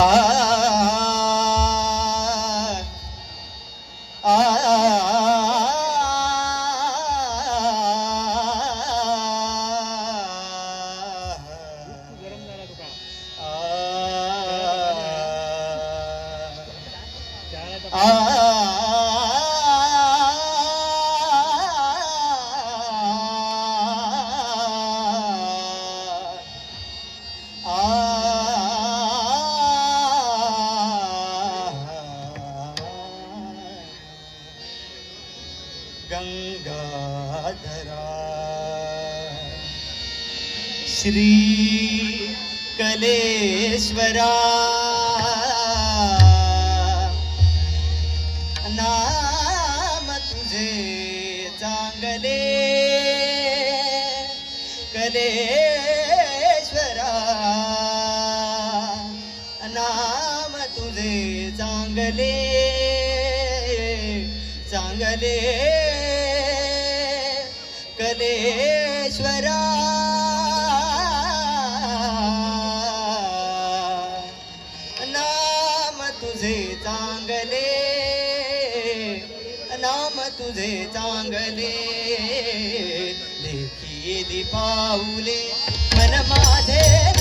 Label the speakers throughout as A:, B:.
A: 啊。
B: गंगाधरा। श्री कलेश्वरा। नाम तुझे चांगले। कले मंगलेश्वरा नाम तुझे चांगले नाम तुझे चांगले लेखी पाऊले मन माझे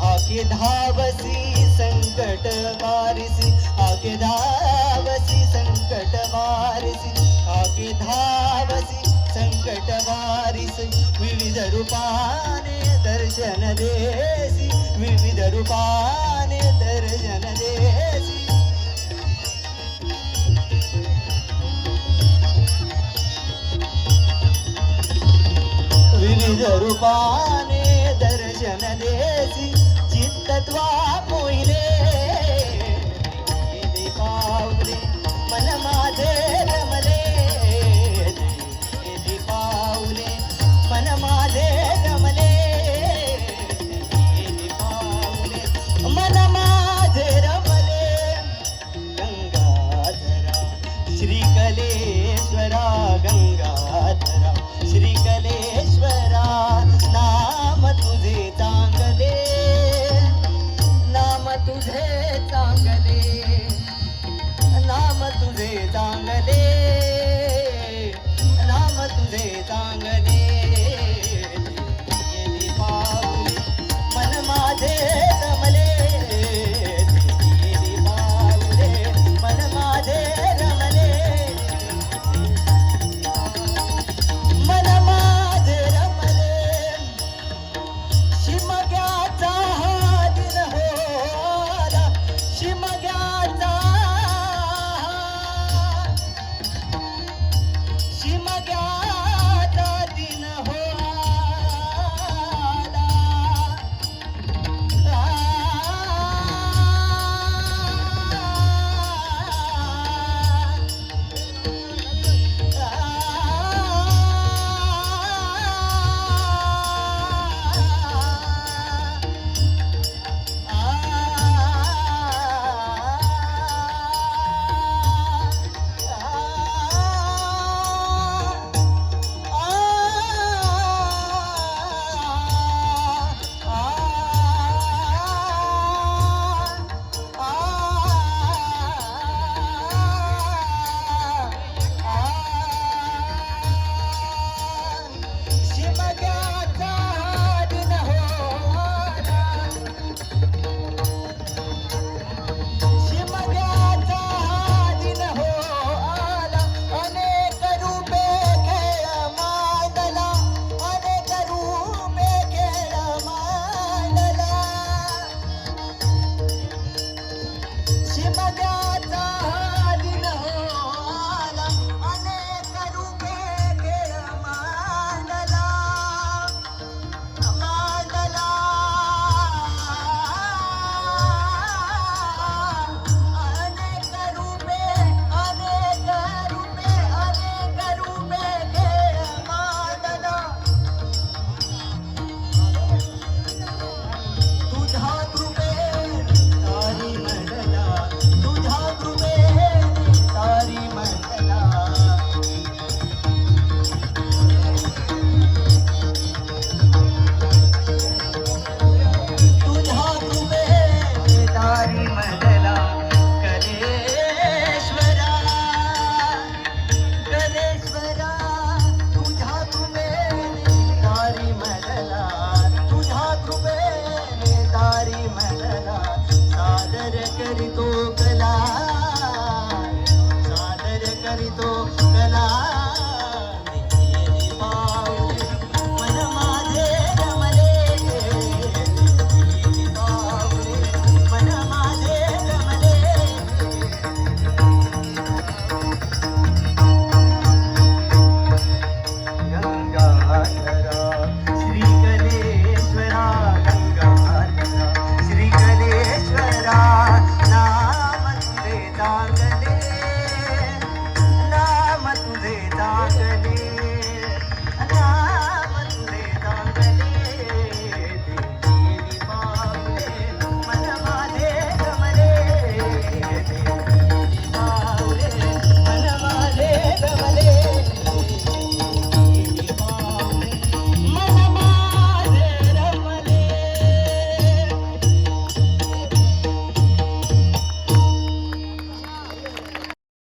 B: आके धावसी संकट मारिसी. आके धावसी संकट मारिसी. आके धावसी संकट मारिसी. विविध रूपाने दर्शन देसी. विविध रूपाने கருபா राजा